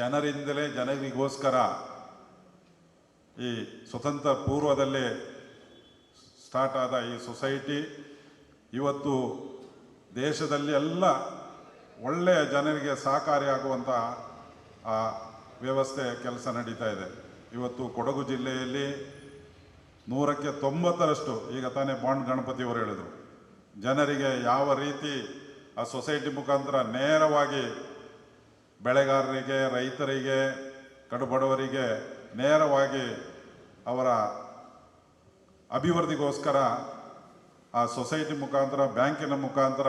ಜನರಿಂದಲೇ ಜನರಿಗೋಸ್ಕರ ಈ ಸ್ವತಂತ್ರ ಪೂರ್ವದಲ್ಲಿ ಸ್ಟಾರ್ಟ್ ಆದ ಈ ಸೊಸೈಟಿ, ಇವತ್ತು ದೇಶದಲ್ಲಿ ಎಲ್ಲ ಒಳ್ಳೆಯ ಜನರಿಗೆ ಸಹಕಾರಿಯಾಗುವಂಥ ಆ ವ್ಯವಸ್ಥೆ ಕೆಲಸ ನಡೀತಾ ಇದೆ. ಇವತ್ತು ಕೊಡಗು ಜಿಲ್ಲೆಯಲ್ಲಿ ನೂರಕ್ಕೆ ತೊಂಬತ್ತರಷ್ಟು, ಈಗ ತಾನೇ ಬಾಂಡ್ ಗಣಪತಿಯವರು ಹೇಳಿದರು, ಜನರಿಗೆ ಯಾವ ರೀತಿ ಆ ಸೊಸೈಟಿ ಮುಖಾಂತರ ನೇರವಾಗಿ ಬೆಳೆಗಾರರಿಗೆ, ರೈತರಿಗೆ, ಕಡುಬಡವರಿಗೆ ನೇರವಾಗಿ ಅವರ ಅಭಿವೃದ್ಧಿಗೋಸ್ಕರ ಆ ಸೊಸೈಟಿ ಮುಖಾಂತರ, ಬ್ಯಾಂಕಿನ ಮುಖಾಂತರ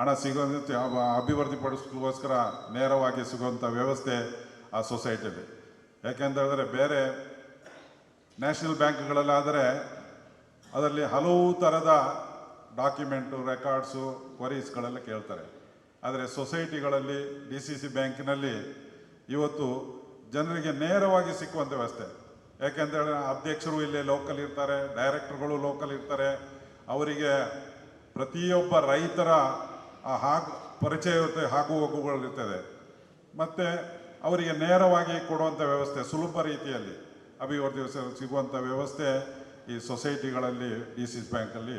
ಹಣ ಅಭಿವೃದ್ಧಿ ಪಡಿಸೋಸ್ಕರ ನೇರವಾಗಿ ಸಿಗುವಂಥ ವ್ಯವಸ್ಥೆ ಆ ಸೊಸೈಟಿಲಿ. ಯಾಕೆಂತ ಹೇಳಿದ್ರೆ ಬೇರೆ ನ್ಯಾಷನಲ್ ಬ್ಯಾಂಕ್ಗಳಲ್ಲಾದರೆ ಅದರಲ್ಲಿ ಹಲವು ಥರದ ಡಾಕ್ಯುಮೆಂಟು, ರೆಕಾರ್ಡ್ಸು, ಕ್ವರೀಸ್ಗಳೆಲ್ಲ ಕೇಳ್ತಾರೆ. ಆದರೆ ಸೊಸೈಟಿಗಳಲ್ಲಿ, ಡಿ ಸಿ ಸಿ ಬ್ಯಾಂಕಿನಲ್ಲಿ ಇವತ್ತು ಜನರಿಗೆ ನೇರವಾಗಿ ಸಿಕ್ಕುವಂಥ ವ್ಯವಸ್ಥೆ. ಯಾಕೆಂದರೆ ಅಧ್ಯಕ್ಷರು ಇಲ್ಲಿ ಲೋಕಲ್ ಇರ್ತಾರೆ, ಡೈರೆಕ್ಟರ್ಗಳು ಲೋಕಲ್ ಇರ್ತಾರೆ. ಅವರಿಗೆ ಪ್ರತಿಯೊಬ್ಬ ರೈತರ ಹಾಗು, ಪರಿಚಯ ಇರುತ್ತೆ, ಹಾಗು ಹೋಗುಗಳಿರ್ತದೆ ಮತ್ತು ಅವರಿಗೆ ನೇರವಾಗಿ ಕೊಡುವಂಥ ವ್ಯವಸ್ಥೆ, ಸುಲಭ ರೀತಿಯಲ್ಲಿ ಅಭಿವೃದ್ಧಿ ಸಿಗುವಂಥ ವ್ಯವಸ್ಥೆ ಈ ಸೊಸೈಟಿಗಳಲ್ಲಿ, ಡಿ ಸಿ ಬ್ಯಾಂಕಲ್ಲಿ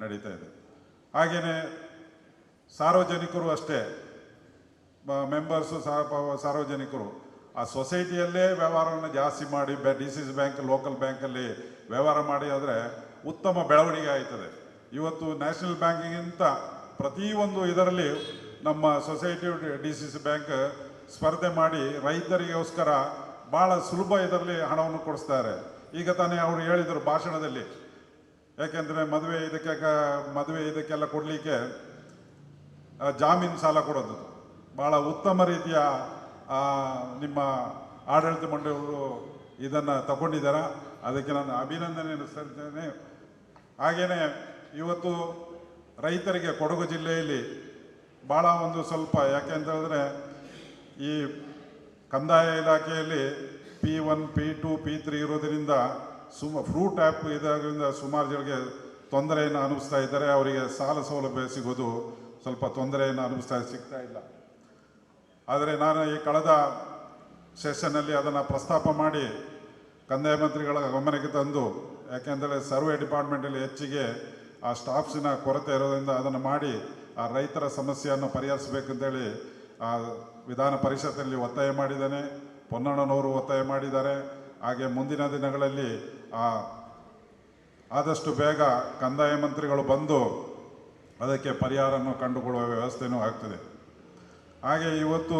ನಡೀತಾ ಇದೆ. ಹಾಗೆಯೇ ಸಾರ್ವಜನಿಕರು ಅಷ್ಟೇ. ಮೆಂಬರ್ಸು ಸಾರ್ವಜನಿಕರು. ಆ ಸೊಸೈಟಿಯಲ್ಲೇ ವ್ಯವಹಾರವನ್ನು ಜಾಸ್ತಿ ಮಾಡಿ D C C bank local ಬ್ಯಾಂಕಲ್ಲಿ ವ್ಯವಹಾರ ಮಾಡಿ ಆದರೆ ಉತ್ತಮ ಬೆಳವಣಿಗೆ ಆಯ್ತದೆ. ಇವತ್ತು ನ್ಯಾಷನಲ್ ಬ್ಯಾಂಕಿಗಿಂತ ಪ್ರತಿಯೊಂದು ಇದರಲ್ಲಿ ನಮ್ಮ society D C C bank ಸ್ಪರ್ಧೆ ಮಾಡಿ ರೈತರಿಗೋಸ್ಕರ ಭಾಳ ಸುಲಭ ಇದರಲ್ಲಿ ಹಣವನ್ನು ಕೊಡಿಸ್ತಾರೆ. ಈಗ ತಾನೇ ಅವರು ಹೇಳಿದರು ಭಾಷಣದಲ್ಲಿ. ಯಾಕೆಂದರೆ ಮದುವೆ ಇದಕ್ಕೆ ಮದುವೆ ಇದಕ್ಕೆಲ್ಲ ಕೊಡಲಿಕ್ಕೆ ಜಾಮೀನು ಸಾಲ ಕೊಡೋದು ಭಾಳ ಉತ್ತಮ ರೀತಿಯ ನಿಮ್ಮ ಆಡಳಿತ ಮಂಡಳಿಯವರು ಇದನ್ನು ತಗೊಂಡಿದ್ದಾರೆ ಅದಕ್ಕೆ ನಾನು ಅಭಿನಂದನೆ ಸಲ್ಲಿಸ್ತೇನೆ. ಹಾಗೆಯೇ ಇವತ್ತು ರೈತರಿಗೆ ಕೊಡಗು ಜಿಲ್ಲೆಯಲ್ಲಿ ಭಾಳ ಒಂದು ಸ್ವಲ್ಪ, ಯಾಕೆ ಅಂತ ಹೇಳಿದ್ರೆ ಈ ಕಂದಾಯ ಇಲಾಖೆಯಲ್ಲಿ P one, P two, P three ಇರೋದರಿಂದ ಸುಮ, ಫ್ರೂಟ್ ಆ್ಯಪ್ ಇದಾದ್ರಿಂದ ಸುಮಾರು ಜನರಿಗೆ ತೊಂದರೆಯನ್ನು ಅನುಭವಿಸ್ತಾ ಇದ್ದಾರೆ. ಅವರಿಗೆ ಸಾಲ ಸೌಲಭ್ಯ ಸಿಗೋದು ಸ್ವಲ್ಪ ತೊಂದರೆಯನ್ನು ಅನುಭವಿಸ್ತಾ ಸಿಗ್ತಾ ಇಲ್ಲ. ಆದರೆ ನಾನು ಈ ಕಳೆದ ಸೆಷನ್ನಲ್ಲಿ ಅದನ್ನು ಪ್ರಸ್ತಾಪ ಮಾಡಿ ಕಂದಾಯ ಮಂತ್ರಿಗಳ ಗಮನಕ್ಕೆ ತಂದು, ಯಾಕೆಂದರೆ ಸರ್ವೆ ಡಿಪಾರ್ಟ್ಮೆಂಟಲ್ಲಿ ಹೆಚ್ಚಿಗೆ ಆ ಸ್ಟಾಫ್ಸಿನ ಕೊರತೆ ಇರೋದ್ರಿಂದ ಅದನ್ನು ಮಾಡಿ ಆ ರೈತರ ಸಮಸ್ಯೆಯನ್ನು ಪರಿಹರಿಸಬೇಕಂತೇಳಿ ಆ ವಿಧಾನ ಪರಿಷತ್ತಲ್ಲಿ ಒತ್ತಾಯ ಮಾಡಿದ್ದೇನೆ. ಪೊನ್ನಣ್ಣನವರು ಒತ್ತಾಯ ಮಾಡಿದ್ದಾರೆ. ಹಾಗೆ ಮುಂದಿನ ದಿನಗಳಲ್ಲಿ ಆ ಆದಷ್ಟು ಬೇಗ ಕಂದಾಯ ಮಂತ್ರಿಗಳು ಬಂದು ಅದಕ್ಕೆ ಪರಿಹಾರವನ್ನು ಕಂಡುಕೊಳ್ಳುವ ವ್ಯವಸ್ಥೆನೂ ಆಗ್ತದೆ. ಹಾಗೆ ಇವತ್ತು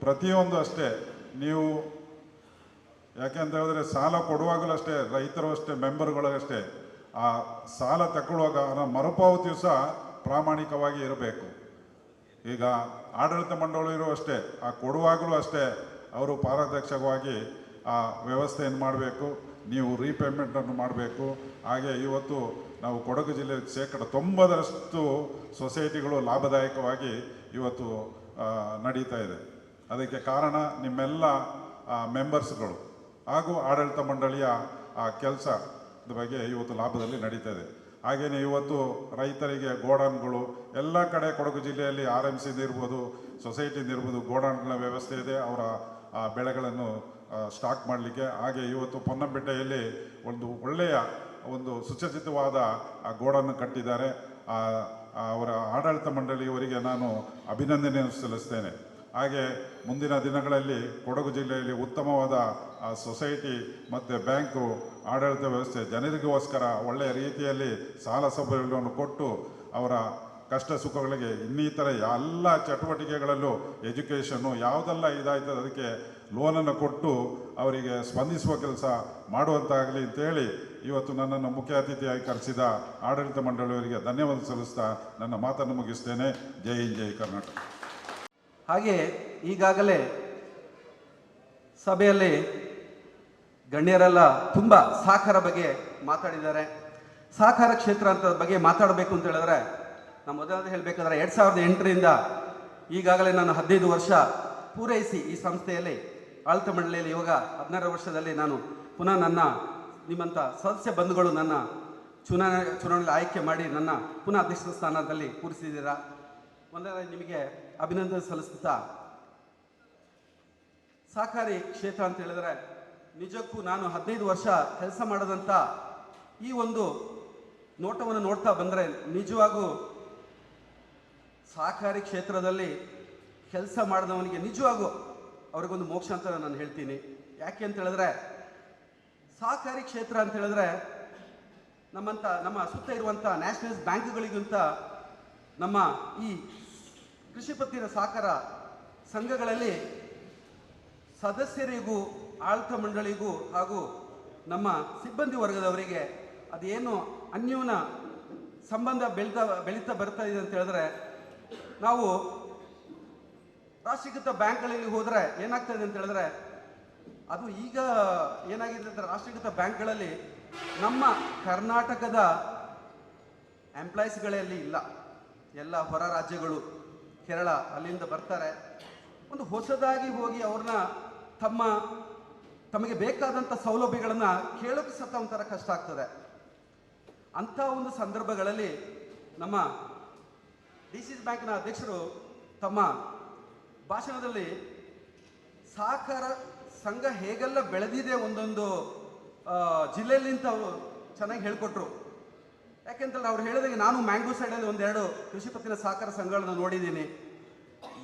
ಪ್ರತಿಯೊಂದು ಅಷ್ಟೇ, ನೀವು ಯಾಕೆಂತ ಹೇಳಿದ್ರೆ ಸಾಲ ಕೊಡುವಾಗಲೂ ಅಷ್ಟೇ ರೈತರು ಅಷ್ಟೇ ಮೆಂಬರ್ಗಳು ಅಷ್ಟೇ ಆ ಸಾಲ ತಗೊಳ್ಳುವಾಗ ಅದರ ಮರುಪಾವತಿಯು ಸಹ ಪ್ರಾಮಾಣಿಕವಾಗಿ ಇರಬೇಕು. ಈಗ ಆಡಳಿತ ಮಂಡಳಿಯರು ಅಷ್ಟೇ ಆ ಕೊಡುವಾಗಲೂ ಅಷ್ಟೇ, ಅವರು ಪಾರದರ್ಶಕವಾಗಿ ಆ ವ್ಯವಸ್ಥೆಯನ್ನು ಮಾಡಬೇಕು. ನೀವು ರೀಪೇಮೆಂಟನ್ನು ಮಾಡಬೇಕು. ಹಾಗೆ ಇವತ್ತು ನಾವು ಕೊಡಗು ಜಿಲ್ಲೆ ಶೇಕಡ ತೊಂಬತ್ತರಷ್ಟು ಸೊಸೈಟಿಗಳು ಲಾಭದಾಯಕವಾಗಿ ಇವತ್ತು ನಡೀತಾ ಇದೆ. ಅದಕ್ಕೆ ಕಾರಣ ನಿಮ್ಮೆಲ್ಲ ಮೆಂಬರ್ಸ್ಗಳು ಹಾಗೂ ಆಡಳಿತ ಮಂಡಳಿಯ, ಆ ಕೆಲಸದ ಬಗ್ಗೆ ಇವತ್ತು ಲಾಭದಲ್ಲಿ ನಡೀತಾ ಇದೆ. ಹಾಗೆಯೇ ಇವತ್ತು ರೈತರಿಗೆ ಗೋಡೌನ್ಗಳು ಎಲ್ಲ ಕಡೆ ಕೊಡಗು ಜಿಲ್ಲೆಯಲ್ಲಿ ಆರ್ ಎಂ ಸಿಯಿಂದ ಇರ್ಬೋದು, ಸೊಸೈಟಿಯಿಂದ ಇರ್ಬೋದು ಗೋಡನ್ಗಳ ವ್ಯವಸ್ಥೆ ಇದೆ. ಅವರ ಬೆಳೆಗಳನ್ನು ಸ್ಟಾಕ್ ಮಾಡಲಿಕ್ಕೆ. ಹಾಗೆ ಇವತ್ತು ಪೊನ್ನಂಪೇಟೆಯಲ್ಲಿ ಒಂದು ಒಳ್ಳೆಯ ಒಂದು ಸುಸಜ್ಜಿತವಾದ ಗೋಡನ್ನು ಕಟ್ಟಿದ್ದಾರೆ. ಅವರ ಆಡಳಿತ ಮಂಡಳಿಯವರಿಗೆ ನಾನು ಅಭಿನಂದನೆಯನ್ನು ಸಲ್ಲಿಸ್ತೇನೆ. ಹಾಗೆ ಮುಂದಿನ ದಿನಗಳಲ್ಲಿ ಕೊಡಗು ಜಿಲ್ಲೆಯಲ್ಲಿ ಉತ್ತಮವಾದ ಸೊಸೈಟಿ ಮತ್ತು ಬ್ಯಾಂಕು ಆಡಳಿತ ವ್ಯವಸ್ಥೆ ಜನರಿಗೋಸ್ಕರ ಒಳ್ಳೆಯ ರೀತಿಯಲ್ಲಿ ಸಾಲ ಸೌಲಭ್ಯಗಳನ್ನು ಕೊಟ್ಟು ಅವರ ಕಷ್ಟ ಸುಖಗಳಿಗೆ ಇನ್ನಿತರ ಎಲ್ಲ ಚಟುವಟಿಕೆಗಳಲ್ಲೂ ಎಜುಕೇಷನ್ನು ಯಾವುದೆಲ್ಲ ಇದಾಯ್ತದೆ ಅದಕ್ಕೆ ಲೋನನ್ನು ಕೊಟ್ಟು ಅವರಿಗೆ ಸ್ಪಂದಿಸುವ ಕೆಲಸ ಮಾಡುವಂತಾಗಲಿ ಅಂತೇಳಿ ಇವತ್ತು ನನ್ನನ್ನು ಮುಖ್ಯ ಅತಿಥಿಯಾಗಿ ಕರೆಸಿದ ಆಡಳಿತ ಮಂಡಳಿಯವರಿಗೆ ಧನ್ಯವಾದ ಸಲ್ಲಿಸ್ತಾ ನನ್ನ ಮಾತನ್ನು ಮುಗಿಸ್ತೇನೆ. ಜೈ ಹಿಂದ್, ಜೈ ಕರ್ನಾಟಕ. ಹಾಗೆ ಈಗಾಗಲೇ ಸಭೆಯಲ್ಲಿ ಗಣ್ಯರೆಲ್ಲ ತುಂಬ ಸಾಕಾರ ಬಗ್ಗೆ ಮಾತಾಡಿದ್ದಾರೆ. ಸಹಕಾರ ಕ್ಷೇತ್ರ ಅಂತ ಬಗ್ಗೆ ಮಾತಾಡಬೇಕು ಅಂತ ಹೇಳಿದ್ರೆ ನಾನು ಮೊದಲನೇ ಹೇಳಬೇಕಾದ್ರೆ ಎರಡು ಸಾವಿರದ ಎಂಟರಿಂದ ಈಗಾಗಲೇ ನಾನು ಹದಿನೈದು ವರ್ಷ ಪೂರೈಸಿ ಈ ಸಂಸ್ಥೆಯಲ್ಲಿ ಆಳ್ತ ಮಂಡಳಿಯಲ್ಲಿ ಇವಾಗ ಹದಿನಾರು ವರ್ಷದಲ್ಲಿ ನಾನು ಪುನಃ ನನ್ನ ನಿಮ್ಮಂಥ ಸದಸ್ಯ ಬಂಧುಗಳು ನನ್ನ ಚುನಾವಣೆ ಚುನಾವಣೆಯಲ್ಲಿ ಆಯ್ಕೆ ಮಾಡಿ ನನ್ನ ಪುನಃ ಅಧ್ಯಕ್ಷ ಸ್ಥಾನದಲ್ಲಿ ಕೂರಿಸಿದ್ದೀರಾ? ಒಂದರ ನಿಮಗೆ ಅಭಿನಂದನೆ ಸಲ್ಲಿಸ್ತಾ ಸಹಕಾರಿ ಕ್ಷೇತ್ರ ಅಂತ ಹೇಳಿದ್ರೆ ನಿಜಕ್ಕೂ ನಾನು ಹದಿನೈದು ವರ್ಷ ಕೆಲಸ ಮಾಡದಂಥ ಈ ಒಂದು ನೋಟವನ್ನು ನೋಡ್ತಾ ಬಂದರೆ ನಿಜವಾಗೂ ಸಹಕಾರಿ ಕ್ಷೇತ್ರದಲ್ಲಿ ಕೆಲಸ ಮಾಡಿದವನಿಗೆ ನಿಜವಾಗೂ ಅವ್ರಿಗೊಂದು ಮೋಕ್ಷ ಅಂತ ನಾನು ಹೇಳ್ತೀನಿ. ಯಾಕೆ ಅಂತ ಹೇಳಿದ್ರೆ, ಸಹಕಾರಿ ಕ್ಷೇತ್ರ ಅಂತ ಹೇಳಿದ್ರೆ ನಮ್ಮಂಥ ನಮ್ಮ ಸುತ್ತ ಇರುವಂಥ ನ್ಯಾಷನಲ್ ಬ್ಯಾಂಕ್ಗಳಿಗಿಂತ ನಮ್ಮ ಈ ಕೃಷಿ ಪತ್ತಿನ ಸಹಕಾರ ಸಂಘಗಳಲ್ಲಿ ಸದಸ್ಯರಿಗೂ ಆಳ್ತ ಮಂಡಳಿಗೂ ಹಾಗೂ ನಮ್ಮ ಸಿಬ್ಬಂದಿ ವರ್ಗದವರಿಗೆ ಅದೇನು ಅನ್ಯೂನ ಸಂಬಂಧ ಬೆಳೆದ, ಬೆಳೀತಾ ಬರ್ತಾ ಇದೆ ಅಂತ ಹೇಳಿದ್ರೆ, ನಾವು ರಾಷ್ಟ್ರೀಕೃತ ಬ್ಯಾಂಕ್ಗಳಲ್ಲಿ ಹೋದರೆ ಏನಾಗ್ತದೆ ಅಂತ ಹೇಳಿದ್ರೆ, ಅದು ಈಗ ಏನಾಗಿದೆ ಅಂದರೆ ರಾಷ್ಟ್ರೀಕೃತ ಬ್ಯಾಂಕ್ಗಳಲ್ಲಿ ನಮ್ಮ ಕರ್ನಾಟಕದ ಎಂಪ್ಲಾಯೀಸ್ಗಳಲ್ಲಿ ಇಲ್ಲ. ಎಲ್ಲ ಹೊರ ರಾಜ್ಯಗಳು, ಕೇರಳ ಅಲ್ಲಿಂದ ಬರ್ತಾರೆ. ಒಂದು ಹೊಸದಾಗಿ ಹೋಗಿ ಅವ್ರನ್ನ ತಮ್ಮ, ತಮಗೆ ಬೇಕಾದಂಥ ಸೌಲಭ್ಯಗಳನ್ನು ಕೇಳೋಕೆ ಸತ ಒಂಥರ ಕಷ್ಟ ಆಗ್ತದೆ. ಅಂಥ ಒಂದು ಸಂದರ್ಭಗಳಲ್ಲಿ ನಮ್ಮ ಡಿ ಸಿ ಬ್ಯಾಂಕ್ನ ಅಧ್ಯಕ್ಷರು ತಮ್ಮ ಭಾಷಣದಲ್ಲಿ ಸಹಕಾರ ಸಂಘ ಹೇಗೆಲ್ಲ ಬೆಳೆದಿದೆ ಒಂದೊಂದು ಜಿಲ್ಲೆಯಲ್ಲಿಂತ ಚೆನ್ನಾಗಿ ಹೇಳ್ಕೊಟ್ರು. ಯಾಕೆಂತಂದ್ರೆ ಅವ್ರು ಹೇಳಿದಾಗ ನಾನು ಮ್ಯಾಂಗೋ ಸೈಡಲ್ಲಿ ಒಂದೆರಡು ಕೃಷಿ ಪತ್ತಿನ ಸಹಕಾರ ಸಂಘಗಳನ್ನ ನೋಡಿದ್ದೀನಿ.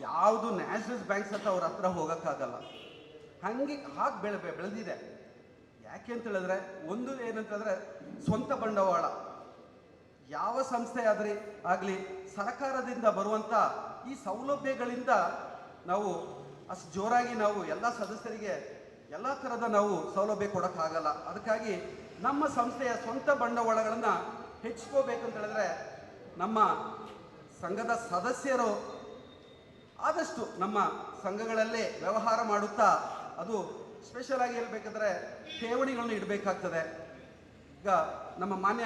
ಯಾವುದು ನ್ಯಾಷನಲ್ ಬ್ಯಾಂಕ್ಸ್ ಅಂತ ಅವ್ರ ಹತ್ರ ಹೋಗೋಕ್ಕಾಗಲ್ಲ. ಹಂಗೆ ಹಾಗೆ ಬೆಳೆ ಬೆಳೆದಿದೆ. ಯಾಕೆ ಅಂತ ಹೇಳಿದ್ರೆ, ಒಂದು ಏನಂತಂದರೆ ಸ್ವಂತ ಬಂಡವಾಳ. ಯಾವ ಸಂಸ್ಥೆ ಆದರೆ ಆಗಲಿ, ಸರ್ಕಾರದಿಂದ ಬರುವಂಥ ಈ ಸೌಲಭ್ಯಗಳಿಂದ ನಾವು ಅಷ್ಟು ಜೋರಾಗಿ ನಾವು ಎಲ್ಲ ಸದಸ್ಯರಿಗೆ ಎಲ್ಲ ಥರದ ನಾವು ಸೌಲಭ್ಯ ಕೊಡೋಕ್ಕಾಗಲ್ಲ ಅದಕ್ಕಾಗಿ ನಮ್ಮ ಸಂಸ್ಥೆಯ ಸ್ವಂತ ಬಂಡವಾಳಗಳನ್ನು ಹೆಚ್ಚಿಸ್ಕೋಬೇಕಂತ ಹೇಳಿದ್ರೆ ನಮ್ಮ ಸಂಘದ ಸದಸ್ಯರು ಆದಷ್ಟು ನಮ್ಮ ಸಂಘಗಳಲ್ಲೇ ವ್ಯವಹಾರ ಮಾಡುತ್ತಾ ಅದು ಸ್ಪೆಷಲ್ ಆಗಿ ಹೇಳ್ಬೇಕಂದ್ರೆ ಠೇವಣಿಗಳನ್ನು ಇಡಬೇಕಾಗ್ತದೆ. ಈಗ ನಮ್ಮ ಮಾನ್ಯ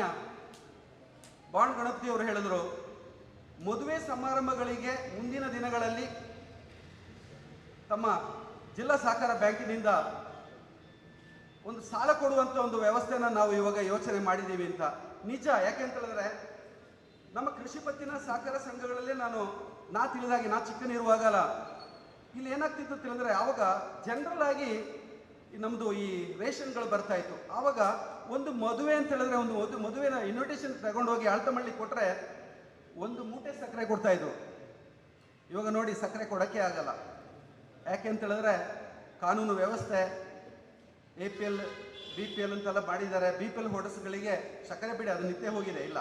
ಬಾಣ್ ಗಣಪತಿಯವರು ಹೇಳಿದ್ರು, ಮದುವೆ ಸಮಾರಂಭಗಳಿಗೆ ಮುಂದಿನ ದಿನಗಳಲ್ಲಿ ತಮ್ಮ ಜಿಲ್ಲಾ ಸಹಕಾರ ಬ್ಯಾಂಕಿನಿಂದ ಒಂದು ಸಾಲ ಕೊಡುವಂಥ ಒಂದು ವ್ಯವಸ್ಥೆನ ನಾವು ಇವಾಗ ಯೋಚನೆ ಮಾಡಿದ್ದೀವಿ ಅಂತ. ನಿಜ, ಯಾಕೆ ಅಂತ ಹೇಳಿದ್ರೆ ನಮ್ಮ ಕೃಷಿ ಪತ್ತಿನ ಸಹಕಾರ ಸಂಘಗಳಲ್ಲೇ ನಾನು ನಾ ತಿಳಿದಾಗಿ ನಾ ಚಿಕ್ಕನಿರುವಾಗಲ್ಲ ಇಲ್ಲಿ ಏನಾಗ್ತಿತ್ತು ಅಂತ ಹೇಳಿದ್ರೆ ಆವಾಗ ಜನರಲ್ ಆಗಿ ನಮ್ಮದು ಈ ರೇಷನ್ಗಳು ಬರ್ತಾ ಇತ್ತು. ಆವಾಗ ಒಂದು ಮದುವೆ ಅಂತ ಹೇಳಿದ್ರೆ ಒಂದು ಒಂದು ಮದುವೆನ ಇನ್ವಿಟೇಷನ್ ತಗೊಂಡೋಗಿ ಅಳ್ತ ಮಾಡ್ಲಿಕ್ಕೆ ಕೊಟ್ಟರೆ ಒಂದು ಮೂಟೆ ಸಕ್ಕರೆ ಕೊಡ್ತಾ ಇದ್ರು. ಇವಾಗ ನೋಡಿ ಸಕ್ಕರೆ ಕೊಡೋಕ್ಕೆ ಆಗಲ್ಲ. ಯಾಕೆ ಅಂತ ಹೇಳಿದ್ರೆ ಕಾನೂನು ವ್ಯವಸ್ಥೆ A P L B P L ಅಂತೆಲ್ಲ ಮಾಡಿದ್ದಾರೆ. ಬಿ ಪಿ ಎಲ್ ಹೋಟೆಲ್ಸ್ಗಳಿಗೆ ಸಕ್ಕರೆ ಬಿಡಿ ಅದು ನಿತ್ಯ ಹೋಗಿದೆ, ಇಲ್ಲ.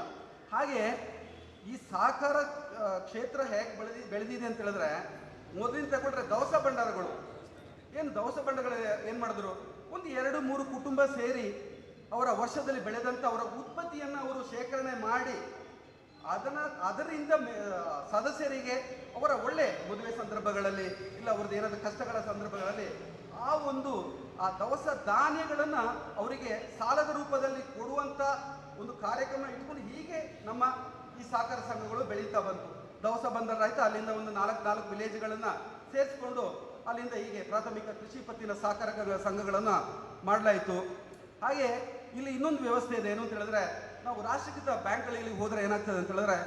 ಹಾಗೆ ಈ ಸಹಕಾರ ಕ್ಷೇತ್ರ ಹೇಗೆ ಬೆಳೆದಿ, ಬೆಳೆದಿದೆ ಅಂತ ಹೇಳಿದ್ರೆ ಮೊದಲಿನ ತಗೊಂಡ್ರೆ ದವಸ ಭಂಡಾರಗಳು. ಏನು ದವಸ ಭಂಡಾರಗಳು ಏನು ಮಾಡಿದ್ರು? ಒಂದು ಎರಡು ಮೂರು ಕುಟುಂಬ ಸೇರಿ ಅವರ ವರ್ಷದಲ್ಲಿ ಬೆಳೆದಂಥ ಅವರ ಉತ್ಪತ್ತಿಯನ್ನು ಅವರು ಶೇಖರಣೆ ಮಾಡಿ ಅದನ್ನ, ಅದರಿಂದ ಸದಸ್ಯರಿಗೆ ಅವರ ಒಳ್ಳೆ ಮದುವೆ ಸಂದರ್ಭಗಳಲ್ಲಿ ಇಲ್ಲ ಅವ್ರದ್ದು ಏನಾದರೂ ಕಷ್ಟಗಳ ಸಂದರ್ಭಗಳಲ್ಲಿ ಆ ಒಂದು, ಆ ದವಸ ಧಾನ್ಯಗಳನ್ನು ಅವರಿಗೆ ಸಾಲದ ರೂಪದಲ್ಲಿ ಕೊಡುವಂತ ಒಂದು ಕಾರ್ಯಕ್ರಮ ಇಟ್ಕೊಂಡು ಹೀಗೆ ನಮ್ಮ ಈ ಸಹಕಾರ ಸಂಘಗಳು ಬೆಳೀತಾ ಬಂತು. ದವಸ ಬಂದರಾಯ್ತು ಅಲ್ಲಿಂದ ಒಂದು ನಾಲ್ಕು ನಾಲ್ಕು ವಿಲೇಜ್ಗಳನ್ನು ಸೇರಿಸ್ಕೊಂಡು ಅಲ್ಲಿಂದ ಹೀಗೆ ಪ್ರಾಥಮಿಕ ಕೃಷಿ ಪತ್ತಿನ ಸಹಕಾರ ಸಂಘಗಳನ್ನ ಮಾಡಲಾಯಿತು. ಹಾಗೆ ಇಲ್ಲಿ ಇನ್ನೊಂದು ವ್ಯವಸ್ಥೆ ಇದೆ, ಏನು ಅಂತ ಹೇಳಿದ್ರೆ ನಾವು ರಾಷ್ಟ್ರೀಕೃತ ಬ್ಯಾಂಕ್ಗಳಲ್ಲಿ ಹೋದರೆ ಏನಾಗ್ತದೆ ಅಂತ ಹೇಳಿದ್ರೆ,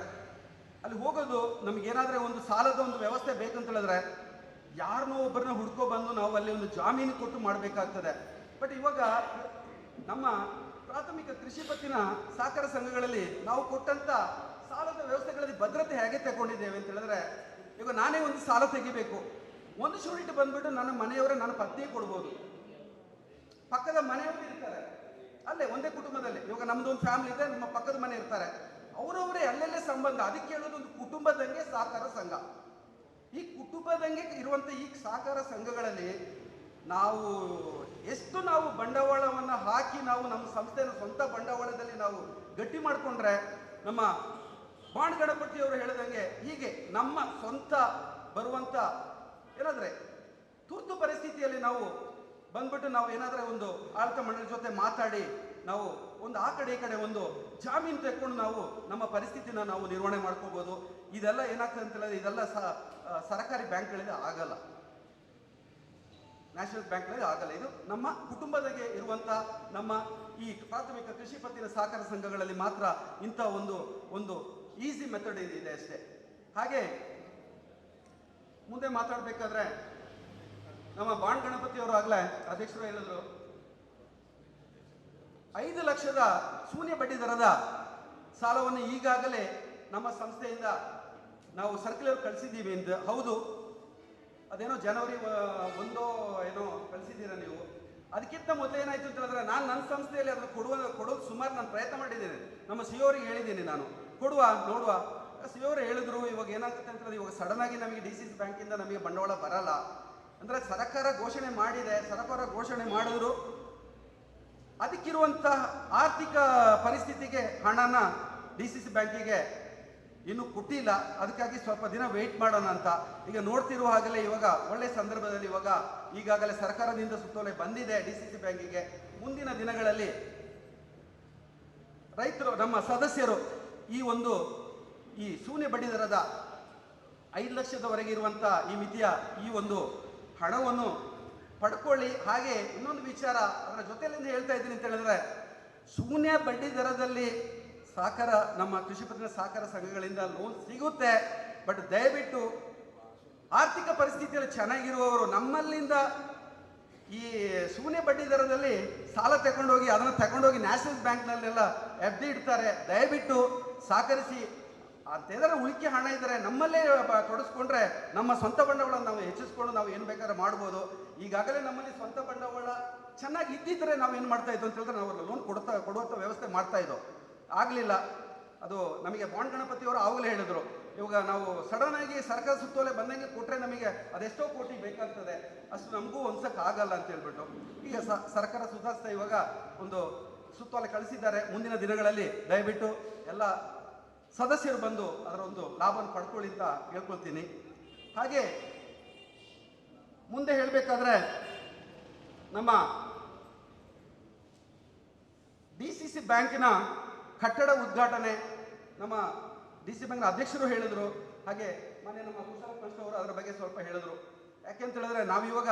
ಅಲ್ಲಿ ಹೋಗೋದು ನಮಗೇನಾದರೆ ಒಂದು ಸಾಲದ ಒಂದು ವ್ಯವಸ್ಥೆ ಬೇಕಂತ ಹೇಳಿದ್ರೆ ಯಾರನ್ನೋ ಒಬ್ಬರನ್ನ ಹುಡ್ಕೊ ಬಂದು ನಾವು ಅಲ್ಲಿ ಒಂದು ಜಾಮೀನು ಕೊಟ್ಟು ಮಾಡಬೇಕಾಗ್ತದೆ. ಬಟ್ ಇವಾಗ ನಮ್ಮ ಪ್ರಾಥಮಿಕ ಕೃಷಿ ಪತ್ತಿನ ಸಹಕಾರ ಸಂಘಗಳಲ್ಲಿ ನಾವು ಕೊಟ್ಟಂತ ಸಾಲದ ವ್ಯವಸ್ಥೆಗಳಲ್ಲಿ ಭದ್ರತೆ ಹೇಗೆ ತಗೊಂಡಿದ್ದೇವೆ ಅಂತ ಹೇಳಿದ್ರೆ ಈಗ ನಾನೇ ಒಂದು ಸಾಲ ತೆಗಿಬೇಕು. ಒಂದು ಶೂರಿಟಿ ಬಂದ್ಬಿಟ್ಟು ನನ್ನ ಮನೆಯವರೇ ನನ್ನ ಪತ್ನಿ ಕೊಡ್ಬೋದು. ಪಕ್ಕದ ಮನೆಯವರು ಇರ್ತಾರೆ. ಅಲ್ಲೇ ಒಂದೇ ಕುಟುಂಬದಲ್ಲಿ. ಇವಾಗ ನಮ್ದು ಒಂದು ಫ್ಯಾಮಿಲಿ ಇದೆ, ನಮ್ಮ ಪಕ್ಕದ ಮನೆ ಇರ್ತಾರೆ. ಅವರವರೇ ಅಲ್ಲೆಲ್ಲೇ ಸಂಬಂಧ. ಅದಕ್ಕೆ ಹೇಳೋದು ಒಂದು ಕುಟುಂಬದಂಗೆ ಸಹಕಾರ ಸಂಘ. ಈ ಕುಟುಂಬದಂಗೆ ಇರುವಂತ ಈ ಸಹಕಾರ ಸಂಘಗಳಲ್ಲಿ ನಾವು ಎಷ್ಟು ನಾವು ಬಂಡವಾಳವನ್ನು ಹಾಕಿ ನಾವು ನಮ್ಮ ಸಂಸ್ಥೆಯ ಸ್ವಂತ ಬಂಡವಾಳದಲ್ಲಿ ನಾವು ಗಟ್ಟಿ ಮಾಡಿಕೊಂಡ್ರೆ ನಮ್ಮ ಬಾಣ್ ಗಣಪತಿಯವರು ಹೇಳಿದಂಗೆ ಹೀಗೆ ನಮ್ಮ ಸ್ವಂತ ಬರುವಂತ ಏನಾದ್ರೆ ತುರ್ತು ಪರಿಸ್ಥಿತಿಯಲ್ಲಿ ನಾವು ಬಂದ್ಬಿಟ್ಟು ನಾವು ಏನಾದ್ರೆ ಒಂದು ಆಡಳಿತ ಮಂಡಳಿ ಜೊತೆ ಮಾತಾಡಿ, ನಾವು ಒಂದು ಆ ಕಡೆ ಈ ಕಡೆ ಒಂದು ಜಾಮೀನು ತೆಕ್ಕೊಂಡು ನಾವು ನಮ್ಮ ಪರಿಸ್ಥಿತಿನ ನಾವು ನಿರ್ವಹಣೆ ಮಾಡ್ಕೋಬಹುದು ಇದೆಲ್ಲ ಏನಾಗ್ತದೆ ಅಂತ ಹೇಳಿದ್ರೆ ಇದೆಲ್ಲ ಸರ್ಕಾರಿ ಬ್ಯಾಂಕ್ಗಳಲ್ಲಿ ಆಗಲ್ಲ. ನ್ಯಾಷನಲ್ ಬ್ಯಾಂಕ್ಗಳಿಗೆ ಆಗಲ್ಲ. ಇದು ನಮ್ಮ ಕುಟುಂಬದಾಗೆ ಇರುವಂತ ನಮ್ಮ ಈ ಪ್ರಾಥಮಿಕ ಕೃಷಿ ಪತ್ತಿನ ಸಹಕಾರ ಸಂಘಗಳಲ್ಲಿ ಮಾತ್ರ ಇಂಥ ಒಂದು ಒಂದು ಈಸಿ ಮೆಥಡ್ ಇದೆ ಅಷ್ಟೇ. ಹಾಗೆ ಮುಂದೆ ಮಾತಾಡಬೇಕಾದ್ರೆ ನಮ್ಮ ಬಾಣ್ ಗಣಪತಿ ಅವರು ಆಗಲೇ ಅಧ್ಯಕ್ಷರು ಹೇಳಿದ್ರು. ಐದು ಲಕ್ಷದ ಶೂನ್ಯ ಬಡ್ಡಿ ದರದ ಸಾಲವನ್ನು ಈಗಾಗಲೇ ನಮ್ಮ ಸಂಸ್ಥೆಯಿಂದ ನಾವು ಸರ್ಕ್ಯುಲರ್ ಕಳಿಸಿದ್ದೀವಿ ಅಂತ ಹೌದು. ಅದೇನೋ ಜನವರಿ ಒಂದೋ ಏನೋ ಕಳಿಸಿದ್ದೀರಾ ನೀವು? ಅದಕ್ಕಿಂತ ಮೊದಲು ಏನಾಯ್ತು ಅಂತ ಹೇಳಿದ್ರೆ ನಾನು ನನ್ನ ಸಂಸ್ಥೆಯಲ್ಲಿ ಅದನ್ನು ಕೊಡುವ, ಕೊಡೋದು ಸುಮಾರು ನಾನು ಪ್ರಯತ್ನ ಮಾಡಿದ್ದೇನೆ. ನಮ್ಮ ಸಿ ಅವರಿಗೆ ಹೇಳಿದ್ದೀನಿ ನಾನು. ಕೊಡುವ, ನೋಡುವ. ಸಿ ಅವರು ಹೇಳಿದ್ರು, ಇವಾಗ ಏನಾಗುತ್ತೆ ಅಂತ ಹೇಳಿದ್ರೆ ಇವಾಗ ಸಡನ್ ಆಗಿ ನಮಗೆ ಡಿ ಸಿ ಸಿ ಬ್ಯಾಂಕಿಂದ ನಮಗೆ ಬಂಡವಾಳ ಬರಲ್ಲ. ಅಂದ್ರೆ ಸರ್ಕಾರ ಘೋಷಣೆ ಮಾಡಿದೆ, ಸರ್ಕಾರ ಘೋಷಣೆ ಮಾಡಿದ್ರು. ಅದಕ್ಕಿರುವಂತಹ ಆರ್ಥಿಕ ಪರಿಸ್ಥಿತಿಗೆ ಹಣನ ಡಿ ಸಿ ಸಿ ಬ್ಯಾಂಕಿಗೆ ಇನ್ನು ಕೊಟ್ಟಿಲ್ಲ. ಅದಕ್ಕಾಗಿ ಸ್ವಲ್ಪ ದಿನ ವೆಯ್ಟ್ ಮಾಡೋಣ ಅಂತ. ಈಗ ನೋಡ್ತಿರುವ ಹಾಗಲೇ ಇವಾಗ ಒಳ್ಳೆ ಸಂದರ್ಭದಲ್ಲಿ ಇವಾಗ ಈಗಾಗಲೇ ಸರ್ಕಾರದಿಂದ ಸುತ್ತೋಲೆ ಬಂದಿದೆ ಡಿ ಸಿ ಸಿ ಬ್ಯಾಂಕಿಗೆ. ಮುಂದಿನ ದಿನಗಳಲ್ಲಿ ರೈತರು, ನಮ್ಮ ಸದಸ್ಯರು ಈ ಒಂದು ಈ ಶೂನ್ಯ ಬಡ್ಡಿದರದ ಐದು ಲಕ್ಷದವರೆಗೆ ಇರುವಂಥ ಈ ಮಿತಿಯ ಈ ಒಂದು ಹಣವನ್ನು ಪಡ್ಕೊಳ್ಳಿ. ಹಾಗೆ ಇನ್ನೊಂದು ವಿಚಾರ ಅದರ ಜೊತೆಲಿಂದ ಹೇಳ್ತಾ ಇದ್ದೀನಿ ಅಂತ ಹೇಳಿದ್ರೆ, ಶೂನ್ಯ ಬಡ್ಡಿ ದರದಲ್ಲಿ ಸಹಕಾರ ನಮ್ಮ ಕೃಷಿ ಪತ್ತಿನ ಸಹಕಾರ ಸಂಘಗಳಿಂದ ಲೋನ್ ಸಿಗುತ್ತೆ. ಬಟ್ ದಯವಿಟ್ಟು ಆರ್ಥಿಕ ಪರಿಸ್ಥಿತಿಯಲ್ಲಿ ಚೆನ್ನಾಗಿರುವವರು ನಮ್ಮಲ್ಲಿಂದ ಈ ಶೂನ್ಯ ಬಡ್ಡಿ ದರದಲ್ಲಿ ಸಾಲ ತಗೊಂಡೋಗಿ ಅದನ್ನು ತಗೊಂಡೋಗಿ ನ್ಯಾಷನಲ್ ಬ್ಯಾಂಕ್ನಲ್ಲೆಲ್ಲ ಎಫ್ ಡಿ ಇಡ್ತಾರೆ. ದಯವಿಟ್ಟು ಸಹಕರಿಸಿ. ಅಂತೇನಾದ್ರೆ ಉಳಿಕೆ ಹಣ ಇದ್ದರೆ ನಮ್ಮಲ್ಲೇ ತೊಡಸ್ಕೊಂಡ್ರೆ ನಮ್ಮ ಸ್ವಂತ ಬಂಡವಾಳ ನಾವು ಹೆಚ್ಚಿಸ್ಕೊಂಡು ನಾವು ಏನು ಬೇಕಾದ್ರೆ ಮಾಡ್ಬೋದು. ಈಗಾಗಲೇ ನಮ್ಮಲ್ಲಿ ಸ್ವಂತ ಬಂಡವಾಳ ಚೆನ್ನಾಗಿ ಇದ್ದಿದ್ರೆ ನಾವು ಏನು ಮಾಡ್ತಾ ಇದ್ದೋ ಅಂತ ಹೇಳಿದ್ರೆ ನಾವು ಲೋನ್ ಕೊಡ್ತಾ ಕೊಡುವಂಥ ವ್ಯವಸ್ಥೆ ಮಾಡ್ತಾ ಇದ್ದೋ. ಆಗಲಿಲ್ಲ. ಅದು ನಮಗೆ ಬಾಂಡ್ ಗಣಪತಿಯವರು ಆಗಲೇ ಹೇಳಿದ್ರು. ಇವಾಗ ನಾವು ಸಡನ್ ಆಗಿ ಸರ್ಕಾರ ಸುತ್ತೋಲೆ ಬಂದಂಗೆ ಕೊಟ್ಟರೆ ನಮಗೆ ಅದೆಷ್ಟೋ ಕೋಟಿ ಬೇಕಾಗ್ತದೆ. ಅಷ್ಟು ನಮಗೂ ಹೊಂದ್ಸಕ್ಕೆ ಆಗಲ್ಲ ಅಂತ ಹೇಳ್ಬಿಟ್ಟು. ಈಗ ಸರ್ಕಾರ ಸುಧಾರಿಸ್ತಾ ಇವಾಗ ಒಂದು ಸುತ್ತೋಲೆ ಕಳಿಸಿದ್ದಾರೆ. ಮುಂದಿನ ದಿನಗಳಲ್ಲಿ ದಯವಿಟ್ಟು ಎಲ್ಲ ಸದಸ್ಯರು ಬಂದು ಅದರ ಒಂದು ಲಾಭವನ್ನು ಪಡ್ಕೊಳ್ಳಿ ಅಂತ ಹೇಳ್ಕೊಳ್ತೀನಿ. ಹಾಗೆ ಮುಂದೆ ಹೇಳಬೇಕಾದ್ರೆ ನಮ್ಮ ಡಿ ಸಿ ಸಿ ಬ್ಯಾಂಕಿನ ಕಟ್ಟಡ ಉದ್ಘಾಟನೆ ನಮ್ಮ ಡಿ ಸಿ ಬ್ಯಾಂಕ್ನ ಅಧ್ಯಕ್ಷರು ಹೇಳಿದರು. ಹಾಗೆ ಮೊನ್ನೆ ನಮ್ಮ ಕುಶಲ ಅವರು ಅದರ ಬಗ್ಗೆ ಸ್ವಲ್ಪ ಹೇಳಿದರು. ಯಾಕೆಂತ ಹೇಳಿದ್ರೆ ನಾವಿವಾಗ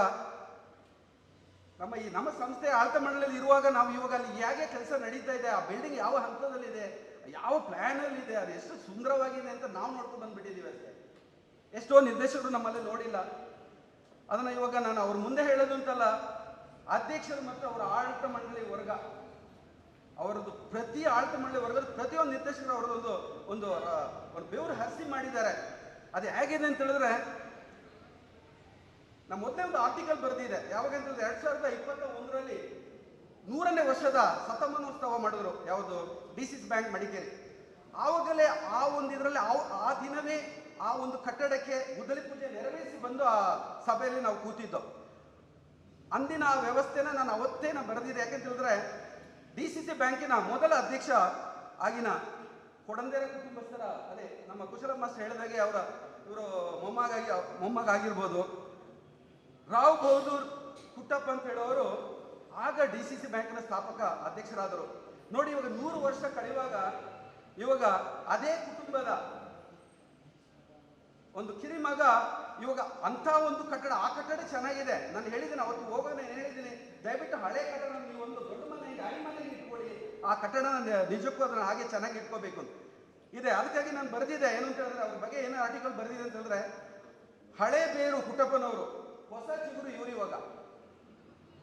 ನಮ್ಮ ಈ ನಮ್ಮ ಸಂಸ್ಥೆ ಆಳ್ತ ಮಂಡಳಿಯಲ್ಲಿ ಇರುವಾಗ ನಾವು ಇವಾಗ ಅಲ್ಲಿ ಹೇಗೆ ಕೆಲಸ ನಡೀತಾ ಇದೆ, ಆ ಬಿಲ್ಡಿಂಗ್ ಯಾವ ಹಂತದಲ್ಲಿದೆ ಯಾವ ಪ್ಲ್ಯಾನಲ್ಲಿ ಇದೆ, ಅದು ಎಷ್ಟು ಸುಂದರವಾಗಿದೆ ಅಂತ ನಾವು ನೋಡ್ಕೊಂಡು ಬಂದ್ಬಿಟ್ಟಿದ್ದೀವಿ ಅಷ್ಟೇ. ಎಷ್ಟೋ ನಿರ್ದೇಶಕರು ನಮ್ಮಲ್ಲಿ ನೋಡಿಲ್ಲ. ಅದನ್ನು ಇವಾಗ ನಾನು ಅವ್ರ ಮುಂದೆ ಹೇಳೋದು ಅಂತಲ್ಲ, ಅಧ್ಯಕ್ಷರು ಮತ್ತು ಅವರ ಆಡಳಿತ ಮಂಡಳಿ ವರ್ಗ, ಅವರದ್ದು ಪ್ರತಿ ಆಡಳಿತ ಮಂಡಳಿ ವರ್ಗದ ಪ್ರತಿಯೊಂದು ನಿರ್ದೇಶಕರು ಅವ್ರದ್ದೊಂದು ಒಂದು ಒಂದು ಬೆವರು ಹಸಿ ಮಾಡಿದ್ದಾರೆ. ಅದು ಹೇಗಿದೆ ಅಂತ ಹೇಳಿದ್ರೆ ನಮ್ಮ ಮೊದಲೇ ಒಂದು ಆರ್ಟಿಕಲ್ ಬರೆದಿದೆ. ಯಾವಾಗ ಅಂತ ಹೇಳಿದ್ರೆ ಎರಡ್ ಸಾವಿರದ ಇಪ್ಪತ್ತ ಒಂದರಲ್ಲಿ ನೂರನೇ ವರ್ಷದ ಶತಮಾನೋತ್ಸವ ಮಾಡಿದ್ರು ಯಾವುದು? D C bank Madikeri. ಆವಾಗಲೇ ಆ ಒಂದು ಇದರಲ್ಲಿ ಆ ದಿನವೇ ಆ ಒಂದು ಕಟ್ಟಡಕ್ಕೆ ಮುದಲಿ ಪೂಜೆ ನೆರವೇರಿಸಿ ಬಂದು ಆ ಸಭೆಯಲ್ಲಿ ನಾವು ಕೂತಿದ್ದೋ. ಅಂದಿನ ವ್ಯವಸ್ಥೆನ ನಾನು ಅವತ್ತೇ ನಾನು ಬರೆದಿದೆ ಯಾಕಂತ ಹೇಳಿದ್ರೆ ಡಿ ಸಿ ಸಿ ಬ್ಯಾಂಕಿನ ಮೊದಲ ಅಧ್ಯಕ್ಷ ಆಗಿನ ಕೊಡಂದೇರ ಕುಟುಂಬಸ್ಥರ ಅದೇ ನಮ್ಮ ಕುಶಲ ಮಾಸ್ಟರ್ ಹೇಳಿದಾಗೆ ಅವರ, ಇವರು ಮೊಮ್ಮಗಾಗಿ ಮೊಮ್ಮಗ ಆಗಿರ್ಬೋದು ರಾವ್ ಬಹದ್ದೂರ್ ಕುಟ್ಟಪ್ಪ ಅಂತ ಹೇಳೋರು ಆಗ ಡಿ ಸಿ ಸಿ ಬ್ಯಾಂಕ್ನ ಸ್ಥಾಪಕ ಅಧ್ಯಕ್ಷರಾದರು. ನೋಡಿ, ಇವಾಗ ನೂರು ವರ್ಷ ಕಳೆಯುವಾಗ ಇವಾಗ ಅದೇ ಕುಟುಂಬದ ಒಂದು ಕಿರಿಮಗ ಇವಾಗ ಅಂತ ಒಂದು ಕಟ್ಟಡ, ಆ ಕಟ್ಟಡ ಚೆನ್ನಾಗಿದೆ. ನಾನು ಹೇಳಿದ್ದೀನಿ, ಅವತ್ತು ಹೋಗೋಣ, ಏನು ಹೇಳಿದ್ದೀನಿ? ದಯವಿಟ್ಟು ಹಳೆ ಕಟ್ಟಡ ನೀವು ಒಂದು ದೊಡ್ಡ ಮನೆ, ಗಾಳಿ ಮನೆಗೆ ಇಟ್ಕೊಳ್ಳಿ. ಆ ಕಟ್ಟಡ ನಿಜಕ್ಕೂ ಅದನ್ನು ಹಾಗೆ ಚೆನ್ನಾಗಿ ಇಟ್ಕೋಬೇಕು ಅಂತ. ಇದೆ, ಅದಕ್ಕಾಗಿ ನಾನು ಬರೆದಿದ್ದೆ, ಏನು ಅಂತ ಹೇಳಿದ್ರೆ, ಅವ್ರ ಬಗ್ಗೆ ಏನೋ ಆರ್ಟಿಕಲ್ ಬರೆದಿದೆ ಅಂತ ಹೇಳಿದ್ರೆ, ಹಳೆ ಬೇರು ಹುಟ್ಟಪ್ಪನವರು, ಹೊಸ ಚಿಗುರು ಇವರು ಇವಾಗ.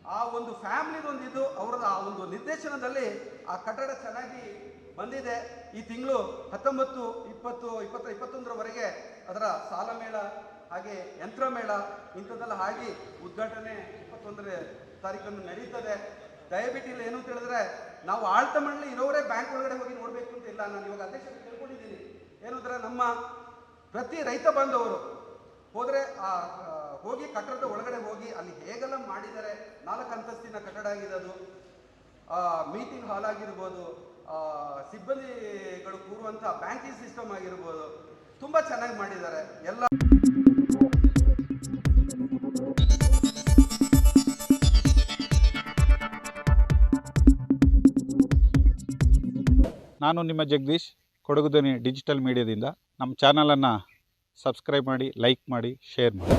ಆ ಒಂದು ಫ್ಯಾಮಿಲಿದೊಂದು ಇದು ಅವರದ ಆ ಒಂದು ನಿರ್ದೇಶನದಲ್ಲಿ ಆ ಕಟ್ಟಡ ಚೆನ್ನಾಗಿ ಬಂದಿದೆ. ಈ ತಿಂಗಳು ಹತ್ತೊಂಬತ್ತು ಇಪ್ಪತ್ತು ಇಪ್ಪತ್ತು ಇಪ್ಪತ್ತೊಂದರವರೆಗೆ ಅದರ ಸಾಲ ಮೇಳ ಹಾಗೆ ಯಂತ್ರ ಮೇಳ ಇಂಥದ್ದೆಲ್ಲ ಆಗಿ ಉದ್ಘಾಟನೆ ಇಪ್ಪತ್ತೊಂದರ ತಾರೀಕನ್ನು ನಡೀತದೆ. ದಯವಿಟ್ಟು ಇಲ್ಲ ಏನು ಅಂತ ಹೇಳಿದ್ರೆ ನಾವು ಆಳ್ತ ಮಂಡಳಿ ಇರೋರೇ ಬ್ಯಾಂಕ್ ಒಳಗಡೆ ಹೋಗಿ ನೋಡಬೇಕು ಅಂತ ಇಲ್ಲ. ನಾನು ಇವಾಗ ಅಧ್ಯಕ್ಷ ತಿಳ್ಕೊಂಡಿದ್ದೀನಿ. ಏನು ಅಂದ್ರೆ ನಮ್ಮ ಪ್ರತಿ ರೈತ ಬಾಂಧವರು ಹೋದ್ರೆ ಆ, ಹೋಗಿ ಕಟ್ಟಡದ ಒಳಗಡೆ ಹೋಗಿ ಅಲ್ಲಿ ಹೇಗೆಲ್ಲ ಮಾಡಿದ್ದಾರೆ ನಾಲ್ಕು ಅಂತಸ್ತಿನ ಕಟ್ಟಡ ಆಗಿದೆ ಅದು ಮೀಟಿಂಗ್ ಹಾಲ್ ಆಗಿರ್ಬೋದು ಸಿಬ್ಬಂದಿಗಳು ಕೂರುವಂಥ ಬ್ಯಾಂಕಿಂಗ್ ಸಿಸ್ಟಮ್ ಆಗಿರ್ಬೋದು, ತುಂಬ ಚೆನ್ನಾಗಿ ಮಾಡಿದ್ದಾರೆ. ಎಲ್ಲ ನಾನು ನಿಮ್ಮ ಜಗದೀಶ್, ಕೊಡಗು ಧ್ವನಿ ಡಿಜಿಟಲ್ ಮೀಡಿಯಾದಿಂದ ನಮ್ಮ ಚಾನಲನ್ನು ಸಬ್ಸ್ಕ್ರೈಬ್ ಮಾಡಿ ಲೈಕ್ ಮಾಡಿ ಶೇರ್ ಮಾಡಿ.